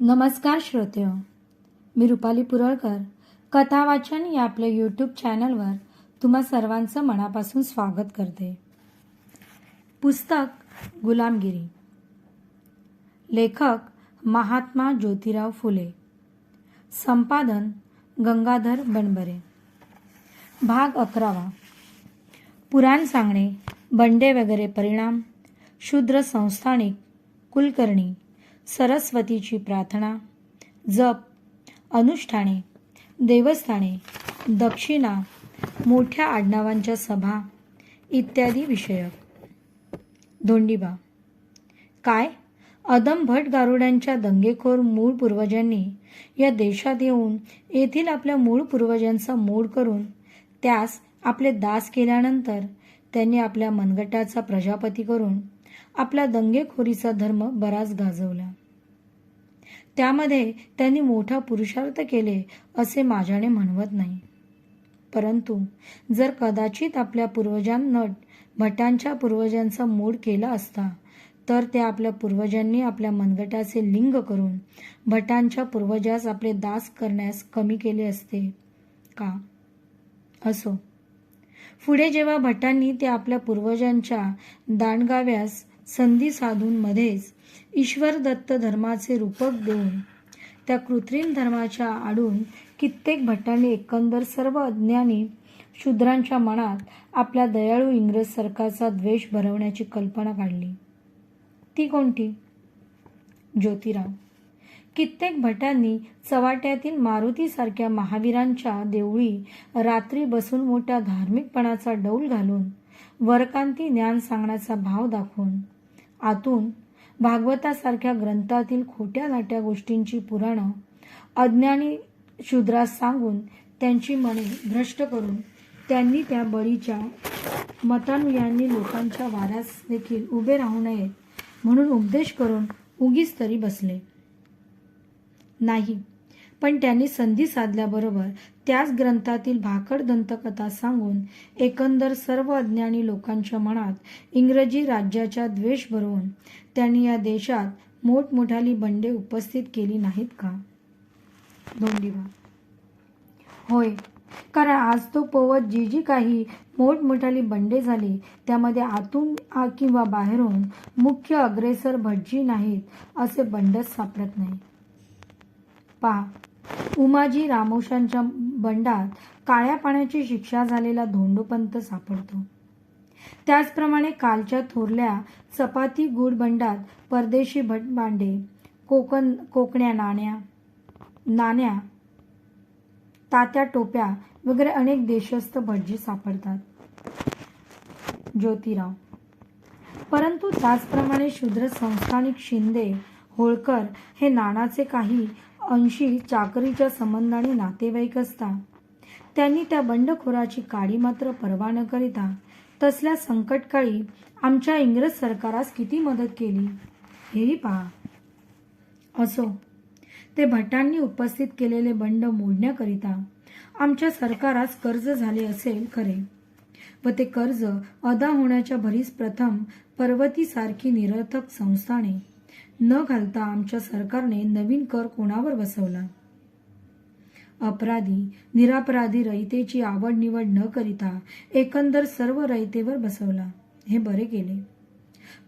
नमस्कार श्रोते हो, मी रुपाली पुरळकर. कथा वाचन या आपल्या यूट्यूब चॅनलवर तुम्हा सर्वांचं मनापासून स्वागत करते. पुस्तक गुलामगिरी. लेखक महात्मा ज्योतिराव फुले. संपादन गंगाधर बनबरे. भाग अकरावा. पुराण सांगणे बंडे वगैरे परिणाम शूद्र संस्थानिक कुलकर्णी सरस्वतीची प्रार्थना जप अनुष्ठाने देवस्थाने दक्षिणा मोठ्या आडनावांच्या सभा इत्यादी विषयक. धोंडीबा काय? अदम भट गारुड्यांच्या दंगेखोर मूळ पूर्वजांनी या देशात येऊन येथील आपल्या मूळ पूर्वजांचा मोड करून त्यास आपले दास केल्यानंतर त्यांनी आपल्या मनगटाचा प्रजापती करून आपला दंगेखोरीचा धर्म बराच गाजवला. त्यामध्ये त्यांनी मोठा पुरुषार्थ केले असे माझ्याने म्हणवत नाही. परंतु जर कदाचित आपल्या पूर्वजांना भटांच्या पूर्वजांचा मोड केला असता तर त्या आपल्या पूर्वजांनी आपल्या मनगटाचे लिंग करून भटांच्या पूर्वजास आपले दास करण्यास कमी केले असते. का? असो. पुढे जेव्हा भटांनी ते आपल्या पूर्वजांच्या दांडगाव्यास संधी साधूंमध्येच ईश्वरदत्त धर्माचे रूपक देऊन त्या कृत्रिम धर्माच्या आडून कित्येक भटांनी एकंदर सर्व अज्ञानी शूद्रांच्या मनात आपल्या दयाळू इंग्रज सरकारचा द्वेष भरवण्याची कल्पना काढली. ती कोणती? ज्योतिराव कित्येक भटांनी चवाट्यातील मारुतीसारख्या महावीरांच्या देवळी रात्री बसून मोठ्या धार्मिकपणाचा डौल घालून वरकांती ज्ञान सांगण्याचा भाव दाखवून आतून भागवतासारख्या ग्रंथातील खोट्या नाट्या गोष्टींची पुराणं अज्ञानी शूद्रास सांगून त्यांची मने भ्रष्ट करून त्यांनी त्या बळीच्या मतानुयांनी लोकांच्या वाऱ्यास देखील उभे राहू नयेत म्हणून उपदेश करून उगीच तरी बसले. नाही. पण त्यांनी संधी साधल्याबरोबर त्याच ग्रंथातील भाकड दंतकथा सांगून एकंदर सर्व अज्ञानी लोकांच्या मनात इंग्रजी राज्याच्या द्वेष भरवून त्यांनी या देशात मोठमोठाली बंडे उपस्थित केली नाहीत का? धोंडीबा होय कारण आज तो पोवत जी जी काही मोठमोठाली बंडे झाली त्यामध्ये आतून किंवा बाहेरून मुख्य अग्रेसर भटजी नाहीत असे बंडच सापडत नाही. पहा उमाजी रामोशांच्या बंडात काळ्या पाण्याची शिक्षा झालेला धोंडोपंत सापडतो. त्याचप्रमाणे कालच्या थोरल्या चपाती गुड बंडात परदेशी भटबांडे कोकण कोकण्या नाण्या नाण्या तात्या टोप्या वगैरे अनेक देशस्थ भटजी सापडतात. ज्योतिराव. परंतु त्याचप्रमाणे शूद्र संस्थानिक शिंदे होळकर हे नानाचे काही अंशी चाकरीच्या संबंधाने नातेवाईक असता. त्यांनी त्या बंडखोराची काडी मात्र पर्वा न करिता तसल्या संकटकाळी आमच्या इंग्रज सरकारास किती मदत केली? हेही पहा. असो ते भटांनी उपस्थित केलेले बंड मोडण्याकरिता आमच्या सरकारास कर्ज झाले असेल खरे. व ते कर्ज अदा होण्याच्या भरीस प्रथम पर्वतीसारखी निरर्थक संस्थाने न घालता आमच्या सरकारने नवीन कर कोणावर बसवला? अपराधी निरापराधी रयतेची आवड निवड न करिता एकंदर सर्व रयतेवर बसवला. हे बरे केले.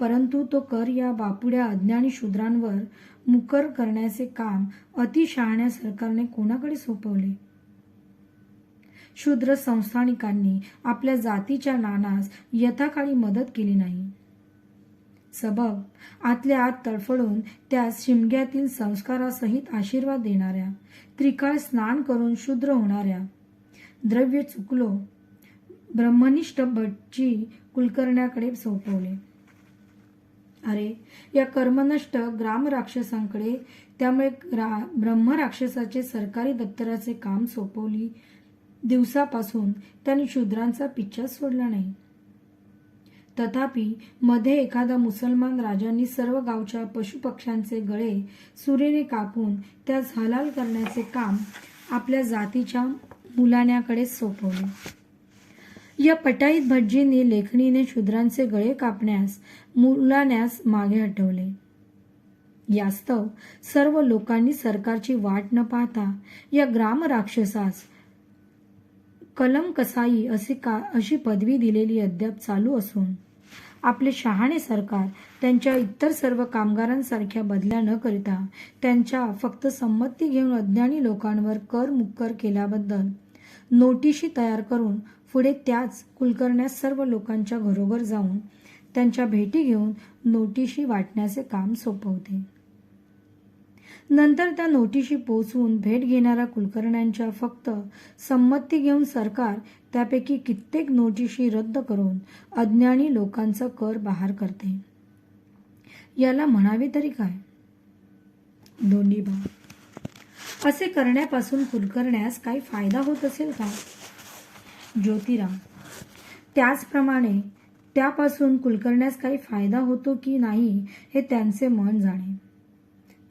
परंतु तो कर या बापुड्या अज्ञानी शूद्रांवर मुकर करण्याचे काम अतिशहाण्या सरकारने कोणाकडे सोपवले? शूद्र संस्थानिकांनी आपल्या जातीच्या नानास यथाकाळी मदत केली नाही. सबब. आतल्या आत तडफडून त्यास शिमग्यातील संस्कारासहित आशीर्वाद देणाऱ्या त्रिकाळ स्नान करून शूद्र होणाऱ्या. द्रव्य चुकलो. ब्रह्मनिष्ठ भटची कुलकर्ण्याकडे सोपवले. अरे या कर्मनष्ट ग्राम राक्षसांकडे त्यामुळे रा ब्रह्मराक्षसाचे सरकारी दप्तराचे काम सोपवली. दिवसापासून त्यांनी शूद्रांचा पिच्छा सोडला नाही. तथापि मध्ये एखादा मुसलमान राजांनी सर्व गावच्या पशुपक्ष्यांचे गळे सुरेने कापून त्यास हलाल करण्याचे काम आपल्या जातीच्या मुलाण्याकडे सोपवले. या पटाईत भटजींनी लेखणीने शूद्रांचे गळे कापण्यास मुलाण्यास मागे हटवले. यास्तव सर्व लोकांनी सरकारची वाट न पाहता या ग्राम राक्षसास कलम कसाई असे का अशी पदवी दिलेली अद्याप चालू असून आपले शहाणे सरकार त्यांच्या इतर सर्व कामगारांसारख्या बदल्या न करिता त्यांच्या फक्त संमती घेऊन अज्ञानी लोकांवर कर मुक्कर केल्याबद्दल नोटिशी तयार करून पुढे त्याच कुलकर्ण्यास सर्व लोकांच्या घरोघर जाऊन त्यांच्या भेटी घेऊन नोटिशी वाटण्याचे काम सोपवते. नंतर त्या नोटिशी पोचवून भेट घेणाऱ्या कुलकर्ण्यांच्या फक्त संमती घेऊन सरकार त्यापैकी कित्येक नोटिशी रद्द करून अज्ञानी लोकांचा कर बहार करते. याला म्हणावे तरी काय? दोंडीबा असे करण्यापासून कुलकर्ण्यास काही फायदा होत असेल का? ज्योतिराम त्याचप्रमाणे त्यापासून कुलकर्ण्यास काही फायदा होतो की नाही हे त्यांचे मन जाणे.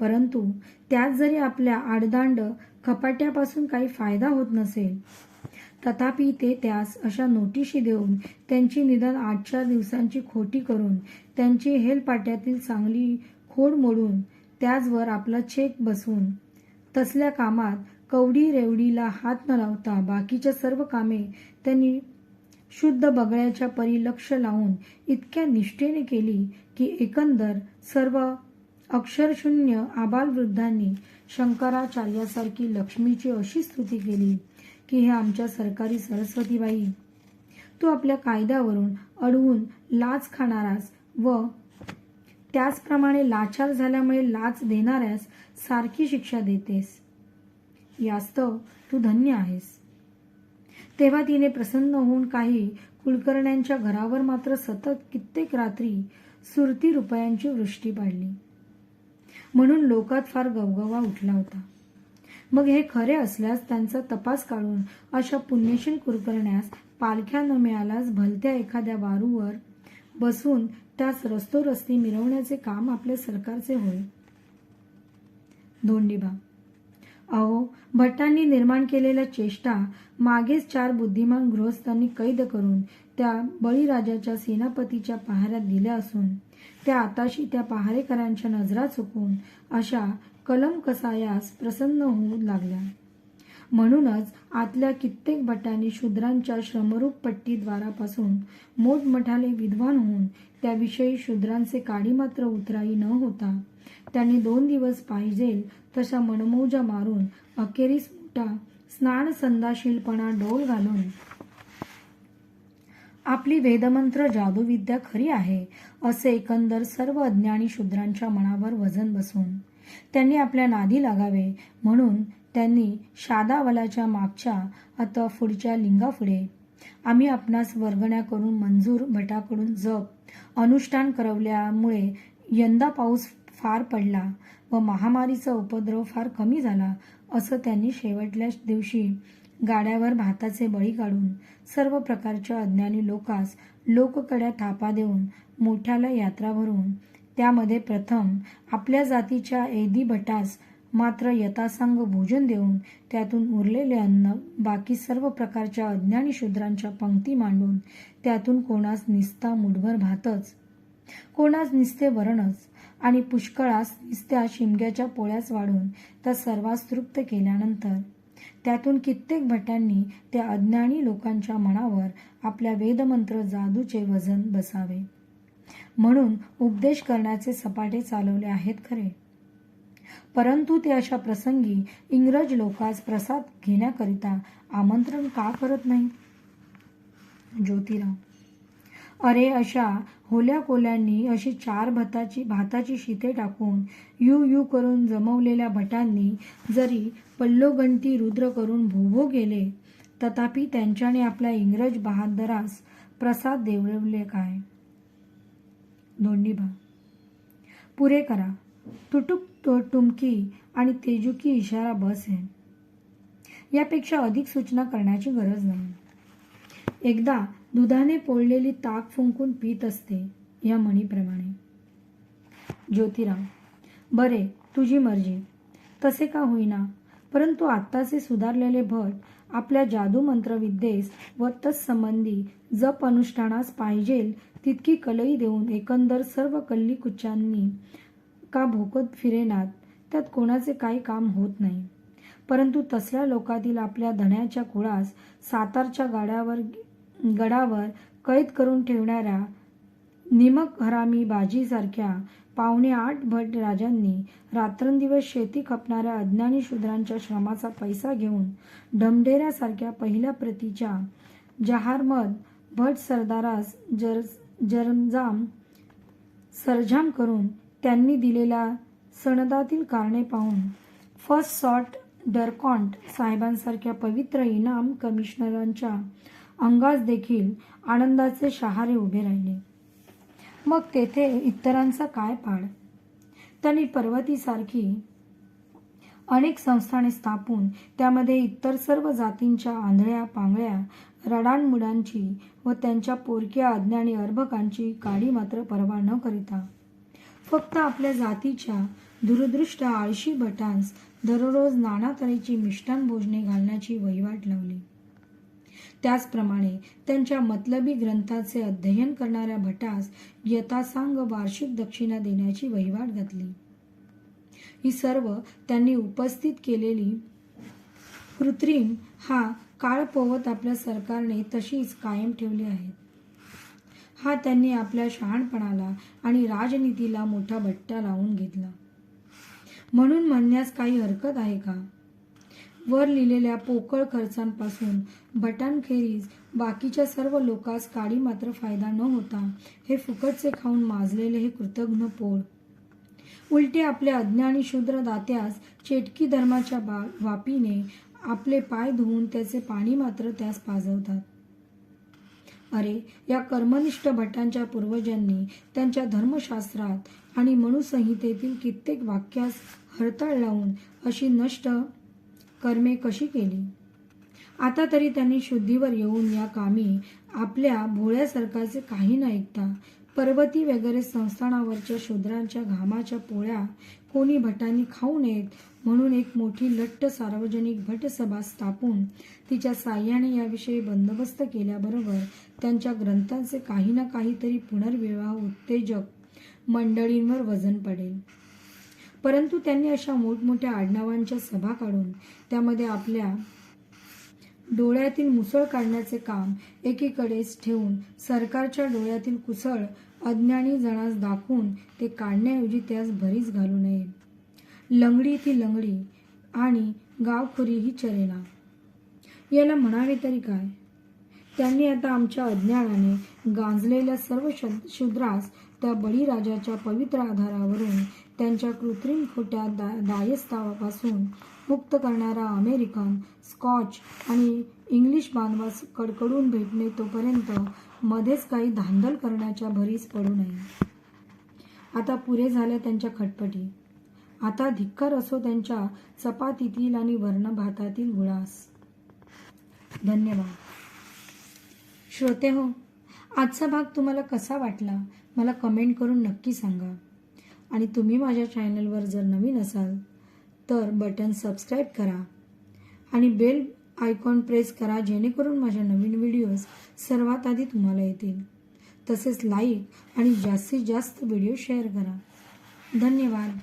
परंतु त्यात जरी आपल्या आडदांड कपाट्यापासून काही फायदा होत नसेल तथापि ते त्यास अशा नोटिशी देऊन त्यांची निदान आठ चार दिवसांची खोटी करून त्यांची हेलपाट्यातील चांगली खोड मोडून त्याचवर आपला चेक बसवून तसल्या कामात कवडी रेवडीला हात न लावता बाकीच्या सर्व कामे त्यांनी शुद्ध बगळ्याच्या परी लक्ष लावून इतक्या निष्ठेने केली की एकंदर सर्व अक्षरशून्य आबालवृद्धांनी शंकराचार्यासारखी लक्ष्मीची अशी स्तुती केली की हे आमच्या सरकारी सरस्वतीबाई. तू आपल्या कायद्यावरून अडवून लाच खाणारास व त्याचप्रमाणे लाचार झाल्यामुळे लाच देणाऱ्यास सारखी शिक्षा देतेस. यास्तव तू धन्य आहेस. तेव्हा तिने प्रसन्न होऊन काही कुलकर्ण्यांच्या घरावर मात्र सतत कित्येक रात्री सुरती रुपयांची वृष्टी पाडली. म्हणून लोकात फार गवगवा उठला होता. मग हे खरे असल्यास त्यांचा तपास काढून अशा पुण्यशील कुरकरण्यास पालख्या न मिळाल्यास भलत्या एखाद्या वारूवर बसून त्यास रस्तोरस्ती मिरवण्याचे काम आपल्या सरकारचे होय धोंडीबा अहो भट्टांनी निर्माण केलेल्या चेष्टा मागेच चार बुद्धिमान गृहस्थांनी कैद करून त्या बळीराजाच्या सेनापतीच्या पहाऱ्यात दिल्या असून त्या आताशी त्या पहारेकरांच्या नजरा चुकून अशा कलम कसायास प्रसन्न होऊ लागल्या. म्हणूनच आतल्या कित्येक भटांनी शूद्रांच्या श्रमरूप पट्टीद्वारापासून मोठमोठाले विद्वान होऊन त्याविषयी शूद्रांचे काडी मात्र उतराई न होता त्यांनी दोन दिवस पाहिजेल तशा मनमौजा मारून अखेरीस मोठा स्नान संदाशीलपणा डोल घालून. आपली वेदमंत्र जादूविद्या खरी आहे असे एकंदर सर्व अज्ञानी शूद्रांच्या मनावर वजन बसून. त्यांनी आपल्या नादी लागावे म्हणून त्यांनी शादावलाच्या मागच्या अथवा पुढच्या लिंगापुढे. आम्ही आपणास वर्गण्या करून मंजूर भटाकडून जप अनुष्ठान करवल्यामुळे यंदा पाऊस फार पडला व महामारीचा उपद्रव फार कमी झाला असं त्यांनी शेवटल्या दिवशी गाड्यावर भाताचे बळी काढून सर्व प्रकारच्या अज्ञानी लोकास लोककड्या थापा देऊन मोठ्याला यात्रा भरून त्यामध्ये प्रथम आपल्या जातीच्या एदी भटास मात्र यथासांग भोजन देऊन त्यातून उरलेले अन्न बाकी सर्व प्रकारच्या अज्ञानी शूद्रांच्या पंक्ती मांडून त्यातून कोणास निस्ता मुठभर भातच कोणास निस्ते वरणच आणि पुष्कळास त्या शिमग्याच्या पोळ्यास वाढून त्या सर्वास तृप्त केल्यानंतर त्यातून कित्येक भटांनी त्या अज्ञानी लोकांच्या मनावर आपल्या वेदमंत्र जादूचे वजन बसावे. म्हणून उपदेश करण्याचे सपाटे चालवले आहेत खरे. परंतु ते अशा प्रसंगी इंग्रज लोकास प्रसाद घेण्याकरिता आमंत्रण का करत नाही? ज्योतिराव अरे अशा होल्या कोल्यांनी अशी चार भाताची भाताची शिते टाकून यू यू करून जमवलेल्या भटांनी जरी पल्लोगंटी रुद्र करून भोभो गेले तथापि त्यांच्याने आपल्या इंग्रज बहादरास प्रसाद देवळवले काय? दोंडीबा पुरे करा. तुटुक तो टुमकी आणि तेजुकी इशारा बस आहे यापेक्षा अधिक सूचना करण्याची गरज नाही. एकदा दुधाने पोळलेली ताक फुंकून पीत असते या म्हणीप्रमाणे. ज्योतिराव बरे तुझी मर्जी. तसे का होईना? परंतु आत्ताचे सुधारलेले भट आपल्या जादू मंत्रविद्येस व तत्संबंधी जप अनुष्ठानास पाहिजेल तितकी कलई देऊन एकंदर सर्व कल्लीकुच्चांनी का भोकत फिरेनात त्यात कोणाचे काही काम होत नाही. परंतु तसल्या लोकातील आपल्या धण्याच्या कुळास सातारच्या गाड्यावर गडावर कैद करून ठेवणाऱ्या निमक हरामी बाजीसारख्या पावणे आठ भट राजांनी रात्रंदिवस शेती खपणाऱ्या अज्ञानी शूद्रांच्या श्रमाचा पैसा घेऊन ढमढेऱ्यासारख्या पहिल्या प्रतीच्या जहारमद भट सरदारास जर जरजाम सरजाम करून त्यांनी दिलेल्या सणदातील कारणे पाहून फर्स्ट सॉर्ट डरकॉन्ट साहेबांसारख्या पवित्र इनाम कमिशनरांच्या अंगास देखील आनंदाचे शहारे उभे राहिले. मग तेथे इतरांचा काय पाड? त्यांनी पर्वतीसारखी अनेक संस्थाने स्थापून त्यामध्ये इतर सर्व जातींच्या आंधळ्या पांगळ्या रडानमुडांची व त्यांच्या पोरक्या अज्ञानी अर्भकांची काडी मात्र पर्वा न करिता. फक्त आपल्या जातीच्या दुरदृष्ट आळशी भटांस दररोज नाना तऱ्हेची मिष्टान भोजने घालण्याची वहिवाट लावली. त्याचप्रमाणे त्यांच्या मतलबी ग्रंथाचे अध्ययन करणाऱ्या भटास यथासांग वार्षिक दक्षिणा देण्याची वहिवाट घातली. ही सर्व त्यांनी उपस्थित केलेली कृत्रिम हा काळपोवत आपल्या सरकारने तशीच कायम ठेवली आहे. हा त्यांनी आपल्या शहाणपणाला आणि राजनीतीला मोठा बट्टा लावून घेतला. म्हणून म्हणण्यास काही हरकत आहे का? वर लिहिलेल्या पोकळ खर्चांपासून भटांखेरीज बाकीच्या सर्व लोकांस काडी मात्र फायदा न होता हे फुकटचे खाऊन माजलेले हे कृतघ्न पोळ उलटे आपल्या अज्ञानी शूद्र दात्यास चेटकी धर्माच्या बा वापीने आपले पाय धुवून त्याचे पाणी मात्र त्यास पाजवतात. अरे या कर्मनिष्ठ भटांच्या पूर्वजांनी त्यांच्या धर्मशास्त्रात आणि मनुसंहितेतील कित्येक वाक्यास हरताळ लावून अशी नष्ट कर्मे कशी केली? आता तरी त्यांनी शुद्धीवर येऊन या कामी आपल्या भोळ्या सरकारचे काही न ऐकता पर्वती वगैरे संस्थानावरच्या शूद्रांच्या घामाच्या पोळ्या कोणी भटांनी खाऊ नयेत म्हणून एक मोठी लट्ट सार्वजनिक भटसभा स्थापून तिच्या साह्याने याविषयी बंदोबस्त केल्याबरोबर त्यांच्या ग्रंथांचे काही ना काहीतरी पुनर्विवाह उत्तेजक मंडळींवर वजन पडेल. परंतु त्यांनी अशा मोठमोठ्या आडनावांच्या सभा काढून त्यामध्ये आपल्या डोळ्यातील मुसळ काढण्याचे काम एकीकडेच ठेवून सरकारच्या डोळ्यातील कुसळ अज्ञानी जणास दाखवून ते काढण्याऐवजी त्यास भरीस घालू नये. लंगडी ती लंगडी आणि गावखोरी ही चरेना. याला म्हणावे तरी काय? त्यांनी आता आमच्या अज्ञानाने गांजलेल्या सर्व शूद्रास त्या बळीराजाच्या पवित्र आधारावरून त्यांच्या कृत्रिम खोट्या दा दायस्तावापासून मुक्त करणारा अमेरिकन स्कॉच आणि इंग्लिश बांधवास कडकडून भेटणे तोपर्यंत मध्येच काही धांदल करण्याच्या भरीस पडू नये. आता पुरे झाल्या त्यांच्या खटपटी. आता धिक्कार असो त्यांच्या चपातीतील आणि वर्णभातातील गुळास. धन्यवाद. श्रोते हो आजचा भाग तुम्हाला कसा वाटला? मला कमेंट करून नक्की सांगा. आणि तुम्ही माझ्या चॅनलवर जर नवीन असाल तर बटन सबस्क्राईब करा आणि बेल आयकॉन प्रेस करा जेणेकरून माझ्या नवीन व्हिडिओज सर्वात आधी तुम्हाला येतील. तसेच लाईक आणि जास्तीत जास्त व्हिडिओ शेअर करा. धन्यवाद.